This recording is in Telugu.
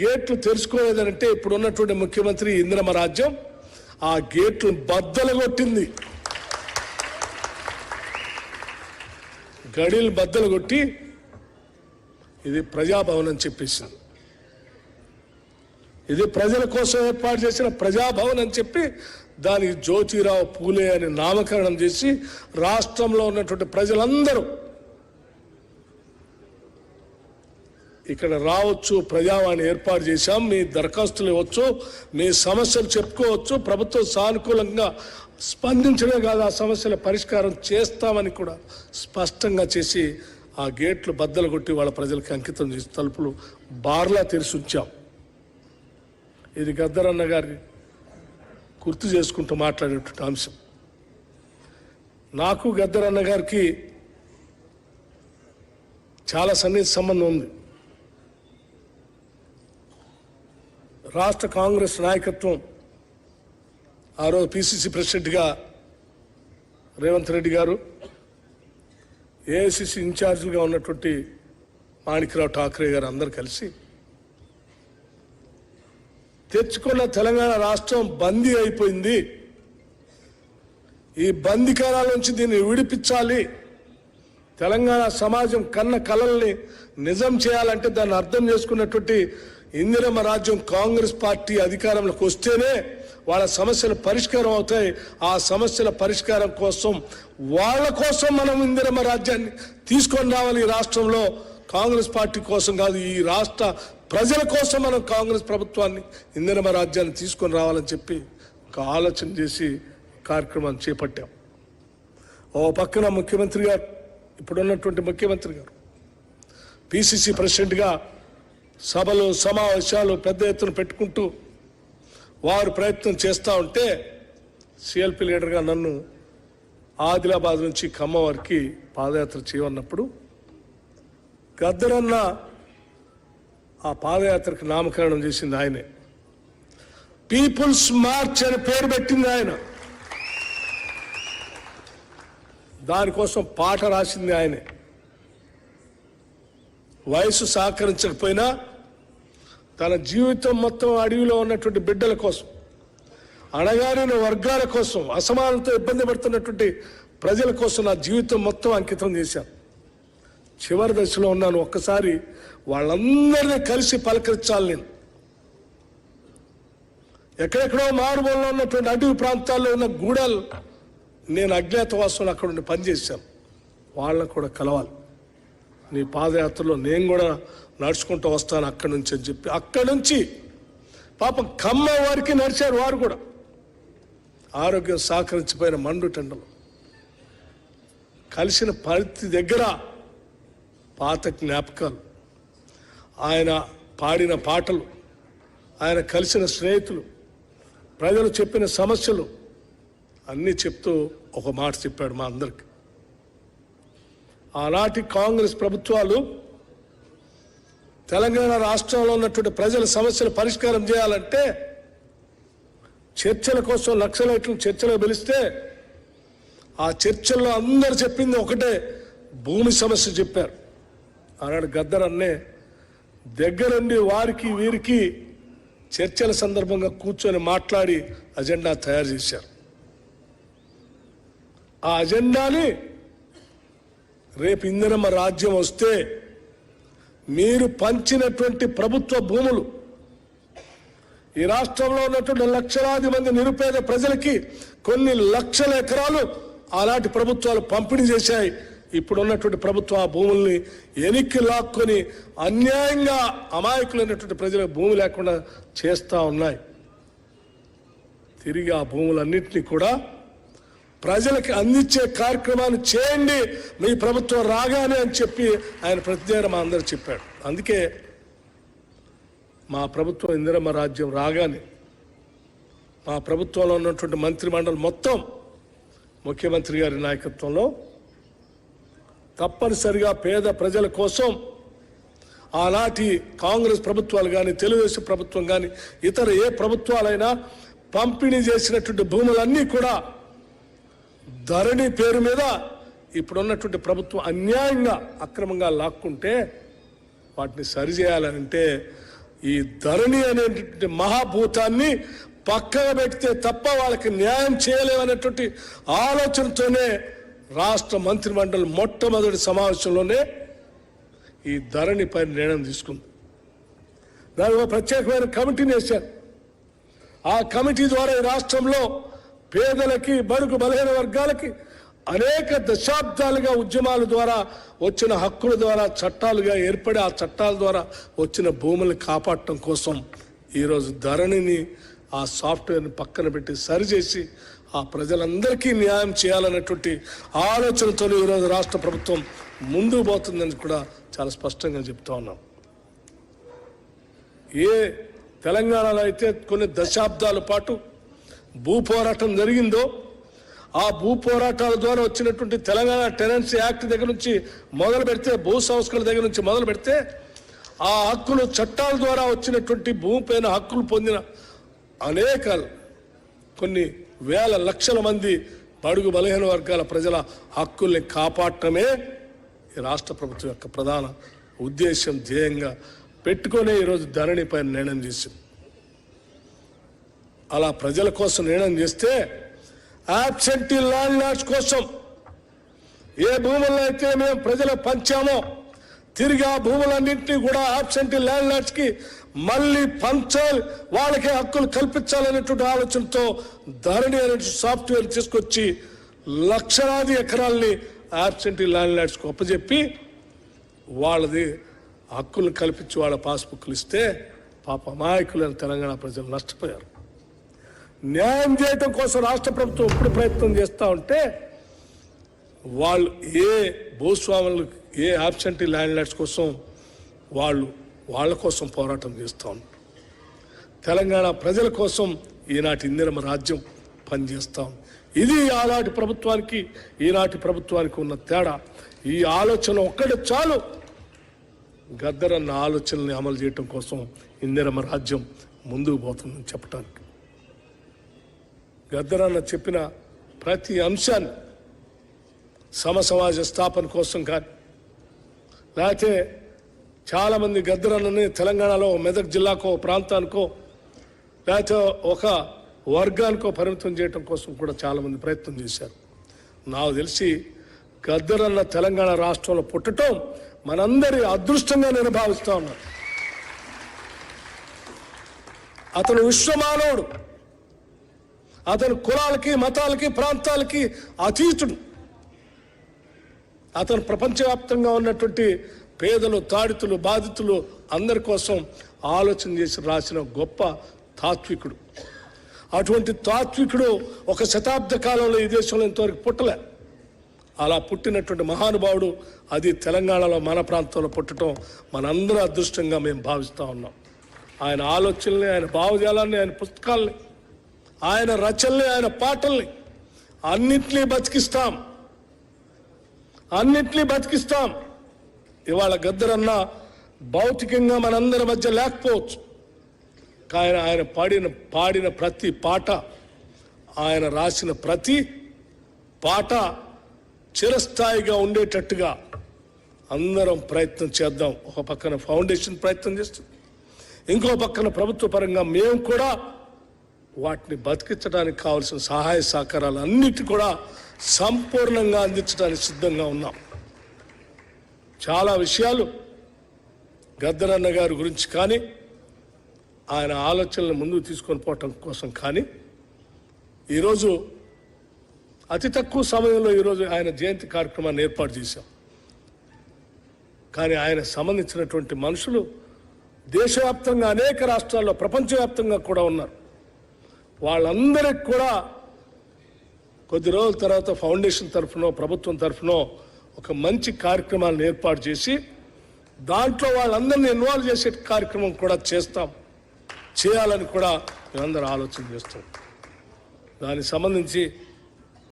గేట్లు తెరుచుకోలేదంటే ఇప్పుడు ఉన్నటువంటి ముఖ్యమంత్రి ఇందిరమ రాజ్యం ఆ గేట్లు బద్దలు కొట్టింది గడిలు బద్దలు కొట్టి ఇది ప్రజాభవన్ అని చెప్పేసింది. ఇది ప్రజల కోసం ఏర్పాటు చేసిన ప్రజాభవన్ అని చెప్పి దానికి జ్యోతిరావు పూలే అని నామకరణం చేసి రాష్ట్రంలో ఉన్నటువంటి ప్రజలందరూ ఇక్కడ రావచ్చు ప్రజావాణి ఏర్పాటు చేశాం మీ దరఖాస్తులు ఇవ్వచ్చు మీ సమస్యలు చెప్పుకోవచ్చు ప్రభుత్వం సానుకూలంగా స్పందించడమే కాదు ఆ సమస్యల పరిష్కారం చేస్తామని కూడా స్పష్టంగా చేసి ఆ గేట్లు బద్దలు కొట్టి వాళ్ళ ప్రజలకు అంకితం చేసి తలుపులు బార్లా తెరిచి ఉంచాం. ఇది గద్దరన్న గారి గుర్తు చేసుకుంటూ మాట్లాడేటువంటి అంశం. నాకు గద్దరన్న గారికి చాలా సన్నిహిత సంబంధం ఉంది. రాష్ట్ర కాంగ్రెస్ నాయకత్వం ఆ రోజు పిసిసి ప్రెసిడెంట్గా రేవంత్ రెడ్డి గారు ఏఐసిసి ఇన్ఛార్జిగా ఉన్నటువంటి మాణిక్రావు ఠాక్రే గారు అందరు కలిసి తెచ్చుకున్న తెలంగాణ రాష్ట్రం బందీ అయిపోయింది. ఈ బందికారాల నుంచి దీన్ని విడిపించాలి. తెలంగాణ సమాజం కన్న కలల్ని నిజం చేయాలంటే దాన్ని అర్థం చేసుకున్నటువంటి ఇందిరమ్మ రాజ్యం కాంగ్రెస్ పార్టీ అధికారంలోకి వస్తేనే వాళ్ళ సమస్యలు పరిష్కారం అవుతాయి. ఆ సమస్యల పరిష్కారం కోసం వాళ్ళ కోసం మనం ఇందిరమ్మ రాజ్యాన్ని తీసుకొని రావాలి ఈ రాష్ట్రంలో. కాంగ్రెస్ పార్టీ కోసం కాదు ఈ రాష్ట్ర ప్రజల కోసం మనం కాంగ్రెస్ ప్రభుత్వాన్ని ఇందిరమ్మ రాజ్యాన్ని తీసుకొని రావాలని చెప్పి ఒక ఆలోచన చేసి కార్యక్రమాన్ని చేపట్టాం. ఓ పక్కన ముఖ్యమంత్రి గారు ఇప్పుడున్నటువంటి ముఖ్యమంత్రి గారు పిసిసి ప్రెసిడెంట్గా సభలు సమావేశాలు పెద్ద ఎత్తున పెట్టుకుంటూ వారు ప్రయత్నం చేస్తూ ఉంటే సిఎల్పి లీడర్గా నన్ను ఆదిలాబాద్ నుంచి ఖమ్మం వరకు పాదయాత్ర చేయమన్నప్పుడు గద్దరన్న ఆ పాదయాత్రకు నామకరణం చేసింది ఆయనే. పీపుల్స్ మార్చ్ అని పేరు పెట్టింది ఆయన. దానికోసం పాట రాసింది ఆయనే. వయసు సహకరించకపోయినా తన జీవితం మొత్తం అడవిలో ఉన్నటువంటి బిడ్డల కోసం అణగారిన వర్గాల కోసం అసమానత ఇబ్బంది పడుతున్నటువంటి ప్రజల కోసం నా జీవితం మొత్తం అంకితం చేశాను. చివరి దశలో ఉన్నాను. ఒక్కసారి వాళ్ళందరినీ కలిసి పలకరించాలి నేను. ఎక్కడెక్కడో మారుమూలలో ఉన్నటువంటి అడవి ప్రాంతాల్లో ఉన్న గూడలు నేను అజ్ఞాతవాసం అక్కడ ఉండి పనిచేశాను. వాళ్ళని కూడా కలవాలి. నీ పాదయాత్రలో నేను కూడా నడుచుకుంటూ వస్తాను అక్కడి నుంచి అని చెప్పి అక్కడి నుంచి పాపం కమ్మ వారికి నడిచారు వారు కూడా. ఆరోగ్యం సహకరించిపోయిన మండు టెండలు. కలిసిన పరిస్థితి దగ్గర పాత జ్ఞాపకాలు. ఆయన పాడిన పాటలు ఆయన కలిసిన స్నేహితులు ప్రజలు చెప్పిన సమస్యలు అన్నీ చెప్తూ ఒక మాట చెప్పాడు మా అందరికి. ఆనాటి కాంగ్రెస్ ప్రభుత్వాలు తెలంగాణ రాష్ట్రంలో ఉన్నటువంటి ప్రజల సమస్యలు పరిష్కారం చేయాలంటే చర్చల కోసం నక్సలైట్లను చర్చలో పిలిస్తే ఆ చర్చల్లో అందరు చెప్పింది ఒకటే భూమి సమస్య చెప్పారు. ఆనాడు గద్దర్ అన్నే దగ్గరుండి వారికి వీరికి చర్చల సందర్భంగా కూర్చొని మాట్లాడి అజెండా తయారు చేశారు. ఆ అజెండాని రేపు ఇందిరమ్మ రాజ్యం వస్తే మీరు పంచినటువంటి ప్రభుత్వ భూములు ఈ రాష్ట్రంలో ఉన్నటువంటి లక్షలాది మంది నిరుపేద ప్రజలకి కొన్ని లక్షల ఎకరాలు అలాంటి ప్రభుత్వాలు పంపిణీ చేశాయి. ఇప్పుడు ఉన్నటువంటి ప్రభుత్వం ఆ భూముల్ని ఎనికి లాక్కొని అన్యాయంగా అమాయకులైనటువంటి ప్రజలకు భూమి లేకుండా చేస్తూ ఉన్నాయి. తిరిగి ఆ భూములన్నింటినీ కూడా ప్రజలకి అందించే కార్యక్రమాన్ని చేయండి మీ ప్రభుత్వం రాగానే అని చెప్పి ఆయన ప్రతిజ్ఞ మా అందరు చెప్పాడు అందుకే మా ప్రభుత్వం ఇందిరమ్మ రాజ్యం రాగానే మా ప్రభుత్వంలో ఉన్నటువంటి మంత్రిమండలి మొత్తం ముఖ్యమంత్రి గారి నాయకత్వంలో తప్పనిసరిగా పేద ప్రజల కోసం ఆనాటి కాంగ్రెస్ ప్రభుత్వాలు కానీ తెలుగుదేశం ప్రభుత్వం కానీ ఇతర ఏ ప్రభుత్వాలైనా పంపిణీ చేసినటువంటి భూములన్నీ కూడా ధరణి పేరు మీద ఇప్పుడున్నటువంటి ప్రభుత్వం అన్యాయంగా అక్రమంగా లాక్కుంటే వాటిని సరిచేయాలంటే ఈ ధరణి అనేటువంటి మహాభూతాన్ని పక్కన పెడితే తప్ప వాళ్ళకి న్యాయం చేయలేమనేటువంటి ఆలోచనతోనే రాష్ట్ర మంత్రిమండలి మొట్టమొదటి సమావేశంలోనే ఈ ధరణి పైన నిర్ణయం తీసుకుంది. దానికి ఒక ప్రత్యేకమైన కమిటీని వేశారు. ఆ కమిటీ ద్వారా ఈ రాష్ట్రంలో పేదలకి బడుగు బలహీన వర్గాలకి అనేక దశాబ్దాలుగా ఉద్యమాల ద్వారా వచ్చిన హక్కుల ద్వారా చట్టాలుగా ఏర్పడి ఆ చట్టాల ద్వారా వచ్చిన భూములను కాపాడటం కోసం ఈరోజు ధరణిని ఆ సాఫ్ట్వేర్ని పక్కన పెట్టి సరిచేసి ఆ ప్రజలందరికీ న్యాయం చేయాలన్నటువంటి ఆలోచనతో ఈరోజు రాష్ట్ర ప్రభుత్వం ముందుకు పోతుందని కూడా చాలా స్పష్టంగా చెప్తా ఉన్నాం. ఏ తెలంగాణలో అయితే కొన్ని దశాబ్దాల పాటు భూ పోరాటం జరిగిందో ఆ భూ పోరాటాల ద్వారా వచ్చినటువంటి తెలంగాణ టెనెన్సీ యాక్ట్ దగ్గర నుంచి మొదలు పెడితే భూ సంస్కరణ దగ్గర నుంచి మొదలు పెడితే ఆ హక్కులు చట్టాల ద్వారా వచ్చినటువంటి భూమిపైన హక్కులు పొందిన అనేక కొన్ని వేల లక్షల మంది బడుగు బలహీన వర్గాల ప్రజల హక్కుల్ని కాపాడటమే ఈ రాష్ట్ర ప్రభుత్వం యొక్క ప్రధాన ఉద్దేశం ధ్యేయంగా పెట్టుకొని ఈరోజు ధరణిపై నిర్ణయం చేసింది అలా ప్రజల కోసం నిర్ణయం చేస్తే యాబ్సెంటీ ల్యాండ్ లాడ్స్ కోసం ఏ భూములను అయితే మేము ప్రజలు పంచామో తిరిగి ఆ భూములన్నింటినీ కూడా ఆబ్సెంటీ ల్యాండ్ లాడ్స్కి మళ్ళీ పంచాలి వాళ్ళకే హక్కులు కల్పించాలనేటువంటి ఆలోచనతో ధరణి అనే సాఫ్ట్వేర్ తీసుకొచ్చి లక్షలాది ఎకరాల్ని ఆబ్సెంటీ ల్యాండ్ లాడ్స్కి ఒప్పజెప్పి అప్పచెప్పి వాళ్ళది హక్కులు కల్పించి వాళ్ళ పాస్బుక్లు ఇస్తే పాప అమాయకులైన తెలంగాణ ప్రజలు నష్టపోయారు. న్యాయం చేయటం కోసం రాష్ట్ర ప్రభుత్వం ఎప్పుడు ప్రయత్నం చేస్తూ ఉంటే వాళ్ళు ఏ భూస్వాములు ఏ ఆబ్సెంటీ ల్యాండ్లార్డ్స్ కోసం వాళ్ళు వాళ్ళ కోసం పోరాటం చేస్తూ ఉంటారు. తెలంగాణ ప్రజల కోసం ఈనాటి ఇందిరమ రాజ్యం పనిచేస్తాం ఇది ఆనాటి ప్రభుత్వానికి ఈనాటి ప్రభుత్వానికి ఉన్న తేడా. ఈ ఆలోచన ఒక్కటి చాలు. గద్దరన్న ఆలోచనల్ని అమలు చేయటం కోసం ఇందిరమ రాజ్యం ముందుకు పోతుందని చెప్పడానికి గద్దరన్న చెప్పిన ప్రతి అంశాన్ని సమ సమాజ స్థాపన కోసం కానీ లేకపోతే చాలామంది గద్దరన్నని తెలంగాణలో మెదక్ జిల్లాకో ప్రాంతానికో లేకపోతే ఒక వర్గానికో పరిమితం చేయడం కోసం కూడా చాలామంది ప్రయత్నం చేశారు. నాకు తెలిసి గద్దరన్న తెలంగాణ రాష్ట్రంలో పుట్టడం మనందరి అదృష్టంగా నేను భావిస్తా ఉన్నాను. అతను విశ్వమానవుడు. అతను కులాలకి మతాలకి ప్రాంతాలకి అతీతుడు. అతను ప్రపంచవ్యాప్తంగా ఉన్నటువంటి పేదలు తాడితులు బాధితులు అందరి కోసం ఆలోచన చేసి రాసిన గొప్ప తాత్వికుడు. అటువంటి తాత్వికుడు ఒక శతాబ్ద కాలంలో ఈ దేశంలో ఇంతవరకు పుట్టలే. అలా పుట్టినటువంటి మహానుభావుడు అది తెలంగాణలో మన ప్రాంతంలో పుట్టడం మనందరూ అదృష్టంగా మేము భావిస్తూ ఉన్నాం. ఆయన ఆలోచనల్ని ఆయన భావజాలాన్ని ఆయన పుస్తకాల్ని ఆయన రచనల్ని ఆయన పాటల్ని. అన్నింటినీ బతికిస్తాం. అన్నింటినీ బతికిస్తాం. ఇవాళ గద్దరన్న భౌతికంగా మనందరి మధ్య లేకపోవచ్చు. కానీ ఆయన పాడిన పాడిన ప్రతి పాట ఆయన రాసిన ప్రతి పాట చిరస్థాయిగా ఉండేటట్టుగా అందరం ప్రయత్నం చేద్దాం. ఒక పక్కన ఫౌండేషన్ ప్రయత్నం చేస్తుంది. ఇంకో పక్కన ప్రభుత్వ పరంగా మేము కూడా వాటిని బతికించడానికి కావాల్సిన సహాయ సహకారాలు అన్నిటి కూడా సంపూర్ణంగా అందించడానికి సిద్ధంగా ఉన్నాం. చాలా విషయాలు గద్దరన్న గారి గురించి కానీ ఆయన ఆలోచనలు ముందుకు తీసుకొని పోవటం కోసం కానీ ఈరోజు అతి తక్కువ సమయంలో ఈరోజు ఆయన జయంతి కార్యక్రమాన్ని ఏర్పాటు చేశాం. కానీ ఆయన సంబంధించినటువంటి మనుషులు దేశవ్యాప్తంగా అనేక రాష్ట్రాల్లో ప్రపంచవ్యాప్తంగా కూడా ఉన్నారు. వాళ్ళందరికి కూడా కొద్ది రోజుల తర్వాత ఫౌండేషన్ తరఫునో ప్రభుత్వం తరఫునో ఒక మంచి కార్యక్రమాలను ఏర్పాటు చేసి దాంట్లో వాళ్ళందరినీ ఇన్వాల్వ్ చేసే కార్యక్రమం కూడా చేస్తాం. చేయాలని కూడా మేమందరం ఆలోచన చేస్తాం దానికి సంబంధించి